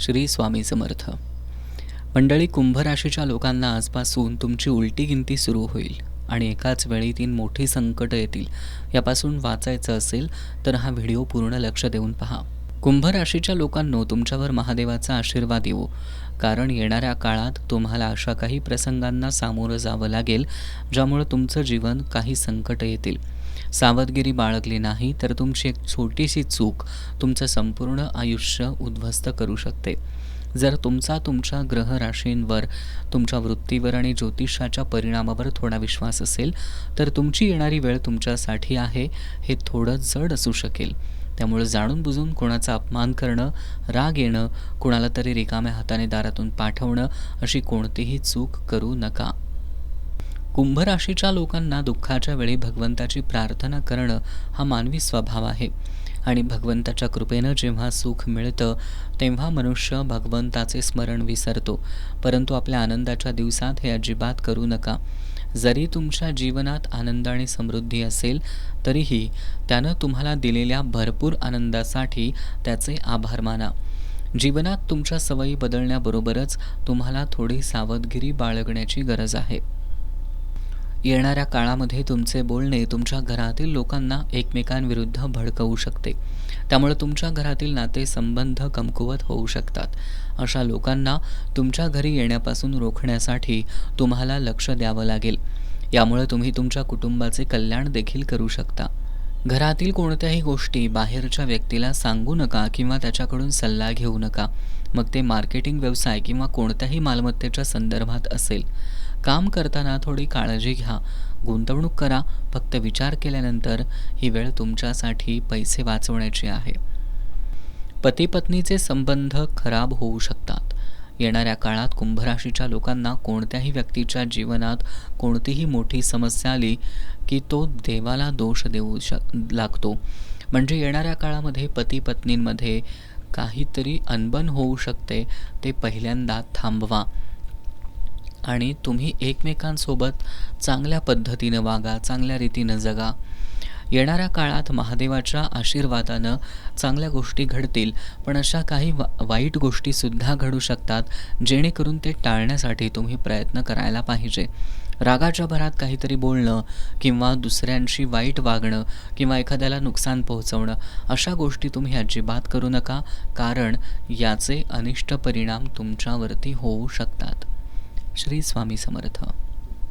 श्री स्वामी समर्थ. मंडळी कुंभ राशीच्या लोकांना आजपासून तुमची उलटी गिनती सुरू होईल आणि एकाच वेळी तीन मोठी संकटं येतील यापासून वाचायचं असेल तर हा व्हिडिओ पूर्ण लक्ष देऊन पहा. कुंभ राशीच्या लोकांनो तुमच्यावर महादेवाचा आशीर्वाद येवो. कारण येणाऱ्या काळात तुम्हाला अशा काही प्रसंगांना सामोरं जावं लागेल ज्यामुळे तुमचं जीवन काही संकट येतील. सावधगिरी बाळगली नाही तर तुमची एक छोटीशी चूक तुमचं संपूर्ण आयुष्य उद्ध्वस्त करू शकते. जर तुमचा तुमच्या ग्रह राशींवर तुमच्या वृत्तीवर आणि ज्योतिषाच्या परिणामावर थोडा विश्वास असेल तर तुमची येणारी वेळ तुमच्यासाठी आहे हे थोडं जड असू शकेल. त्यामुळे जाणून बुजून कोणाचा अपमान करणं राग येणं कोणाला तरी रिकाम्या हाताने दारातून पाठवणं अशी कोणतीही चूक करू नका. कुंभ राशीच्या लोकांना दुःखाच्या वेळी भगवंताची प्रार्थना करणं हा मानवी स्वभाव आहे. आणि भगवंताच्या कृपेनं जेव्हा सुख मिळतं तेव्हा मनुष्य भगवंताचे स्मरण विसरतो. परंतु आपल्या आनंदाच्या दिवसात हे अजिबात करू नका. जरी तुमच्या जीवनात आनंद आणि समृद्धी असेल तरीही त्यानं तुम्हाला दिलेल्या भरपूर आनंदासाठी त्याचे आभार माना. जीवनात तुमच्या सवयी बदलण्याबरोबरच तुम्हाला थोडी सावधगिरी बाळगण्याची गरज आहे. येणाऱ्या काळामध्ये तुमचे बोलणे तुमच्या घरातील लोकांना एकमेकांविरुद्ध भडकवू शकते. त्यामुळे तुमच्या घरातील नातेसंबंध कमकुवत होऊ शकतात. अशा लोकांना तुमच्या घरी येण्यापासून रोखण्यासाठी तुम्हाला लक्ष द्यावं लागेल. यामुळे तुम्ही तुमच्या कुटुंबाचे कल्याण देखील करू शकता. घरातील कोणत्याही गोष्टी बाहेरच्या व्यक्तीला सांगू नका किंवा त्याच्याकडून सल्ला घेऊ नका. मग ते मार्केटिंग व्यवसाय किंवा कोणत्याही मालमत्तेच्या संदर्भात असेल. काम करताना थोडी काळजी घ्या. गुंतवणूक करा. फक्त विचार केल्यानंतर ही वेळ तुमच्यासाठी पैसे वाचवण्याची आहे. पती पत्नीचे संबंध खराब होऊ शकतात. येणाऱ्या काळात कुंभराशीच्या लोकांना कोणत्याही व्यक्तीच्या जीवनात कोणतीही मोठी समस्या आली की तो देवाला दोष देऊ श लागतो. म्हणजे येणाऱ्या काळामध्ये पती पत्नींमध्ये काहीतरी अनबन होऊ शकते ते पहिल्यांदा थांबवा. आणि तुम्ही एकमेकांसोबत चांगल्या पद्धतीनं वागा चांगल्या रीतीनं जगा. येणाऱ्या काळात महादेवाच्या आशीर्वादानं चांगल्या गोष्टी घडतील पण अशा काही वा वाईट गोष्टीसुद्धा घडू शकतात जेणेकरून ते टाळण्यासाठी तुम्ही प्रयत्न करायला पाहिजे. रागाच्या भरात काहीतरी बोलणं किंवा दुसऱ्यांशी वाईट वागणं किंवा एखाद्याला नुकसान पोहोचवणं अशा गोष्टी तुम्ही अजिबात करू नका कारण याचे अनिष्ट परिणाम तुमच्यावरती होऊ शकतात. श्री स्वामी समर्थ.